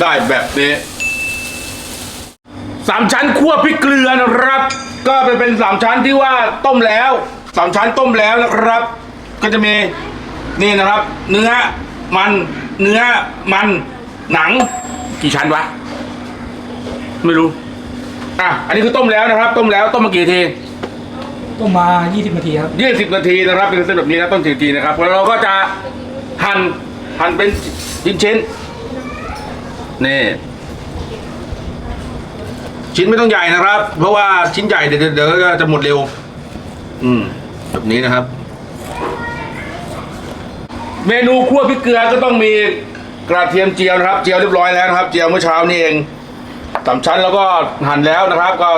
ได้แบบนี้สามชั้นคั่วพริกเกลือนะครับ ก็เป็นเป็นสามชั้นที่ว่าต้มแล้วสามชั้นต้มแล้วนะครับ ก็จะมีนี่นะครับ เนื้อมันเนื้อมันหนัง กี่ชั้นวะไม่รู้อะอันนี้คือต้มแล้วนะครับ ต้มแล้วต้มมากี่ทีต้มมา 20 นาทีครับยี่สิบนาทีนะครับเป็นเส้นแบบนี้นะต้นสี่ทีนะครับแล้วเราก็จะหั่นหั่นเป็นชิ้นชิ้นๆ นี่ชิ้นไม่ต้องใหญ่นะครับ เพราะว่าชิ้นใหญ่เดี๋ยวเดี๋ยวก็จะหมดเร็ว อืม แบบนี้นะครับ เมนูคั่วพริกเกลือก็ต้องมีกระเทียมเจียวนะครับ เจียวเรียบร้อยแล้วนะครับ เจียวเมื่อเช้านี่เองสามชั้นแล้วก็หั่นแล้วนะครับ ก็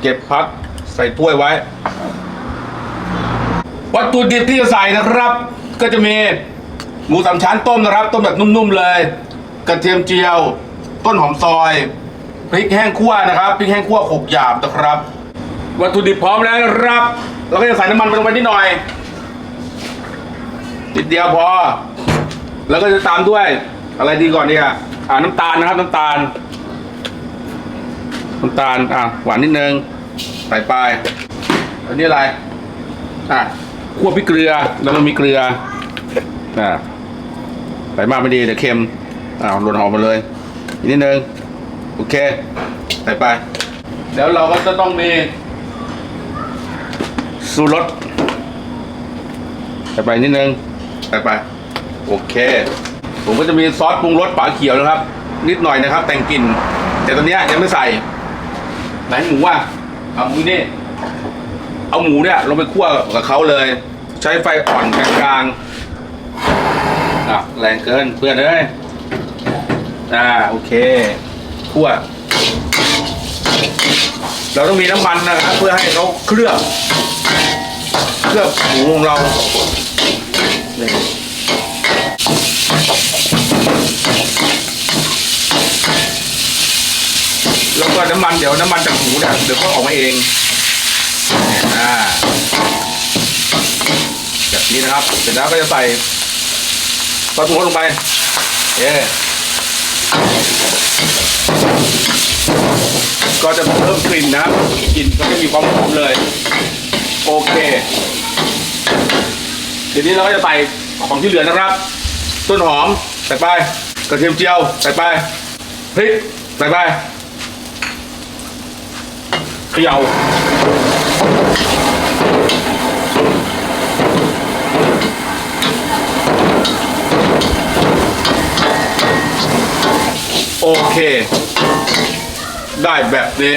เก็บพักใส่ถ้วยไว้ วัตถุดิบที่จะใส่นะครับ ก็จะมีหมูสามชั้นต้มนะครับ ต้มแบบนุ่มๆเลย กระเทียมเจียว ต้นหอมซอยพริกแห้งคั่วนะครับพริกแห้งคั่วโขกหยาบนะครับ วัตถุดิบพร้อมแล้วนะครับเราก็จะใส่น้ำมันลงไปนิดหน่อยนิดเดียวพอ แล้วก็จะตามด้วย อะไรดีก่อนดีอะอ่าน้ำตาลนะครับ น้ำตาลน้ำตาลอะหวานนิดนึงใส่ไปอันนี้อะไรอะคั่วพริกเกลือแล้วมันมีเกลืออะใส่มากไม่ดีเดี๋ยวเค็ม อ่าหล่นหอมมาเลยอีกนิดนึงโอเคใส่ไปแล้วเราก็จะต้องมีสูรสใส่ไปนิดนึงใส่ไปโอเค ผมก็จะมีซอสปรุงรสฝาเขียวนะครับ นิดหน่อยนะครับ แต่งกลิ่น แต่ตอนนี้ยยังไม่ใส่ไหนหมูอะเอาหมูนี่เอาหมูเนี่ยลงไปคั่วกับเขาเลย ใช้ไฟอ่อนกลางๆอะแรงเกินเพื่อนเอ้ย อ่าโอเคคั่วเราต้องมีน้ำมันนะครับเพื่อให้เขาเคลือบเคลือบหมูของเรานี่แล้วก็น้ำมันเดี๋ยวน้ำมันจากหมูเนี่ยเดี๋ยวก็ออกมาเองอ่าแบบนี้นะครับ เสร็จแล้วก็จะใส่ซอสปรุงรสลงไปเอ๊ ก็จะเพิ่มกลิ่นนะกลิ่นก็จะมีความหอมเลย โอเคทีนี้เราก็จะใส่ของที่เหลือนะครับ ต้นหอมใส่ไปกระเทียมเจียวใส่ไปพริกใส่ไปเขย่า โอเค ได้แบบนี้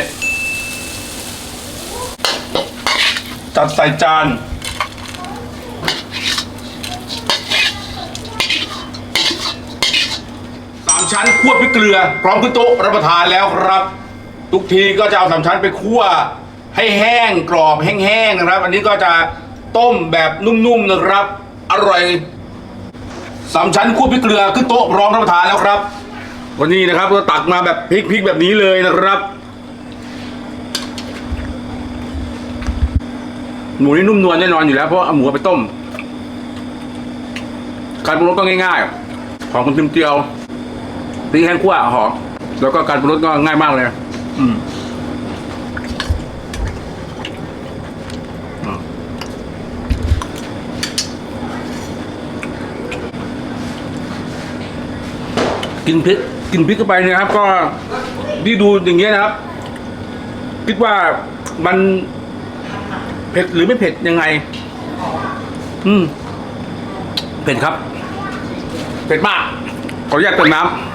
จัดใส่จาน สามชั้นคั่วพริกเกลือ พร้อมขึ้นโต๊ะรับประทานแล้วครับ ทุกทีก็จะเอาสามชั้นไปคั่ว ให้แห้งกรอบแห้งๆนะครับ อันนี้ก็จะต้มแบบนุ่มๆนะครับ อร่อยสามชั้นคั่วพริกเกลือขึ้นโต๊ะพร้อมรับประทานแล้วครับ วันนี้นะครับก็ตักมาแบบพริกพริกแบบนี้เลยนะครับ หมูนี่นุ่มนวลแน่นอนอยู่แล้วเพราะเอาหมูไปต้มการปรุงรสก็ง่ายๆหอมคุณติมเจียวตีแห้งขั่วหอมแล้วก็การปรุงรสก็ง่ายมากเลย อืม กินพริกกินพริกเข้าไปนยนะครับ ก็ที่ดูอย่างเงี้ยนะครับ คิดว่ามันเผ็ดหรือไม่เผ็ดยังไง อืม เผ็ดครับ เผ็ดมาก ขออนุญาตเติมน้ำ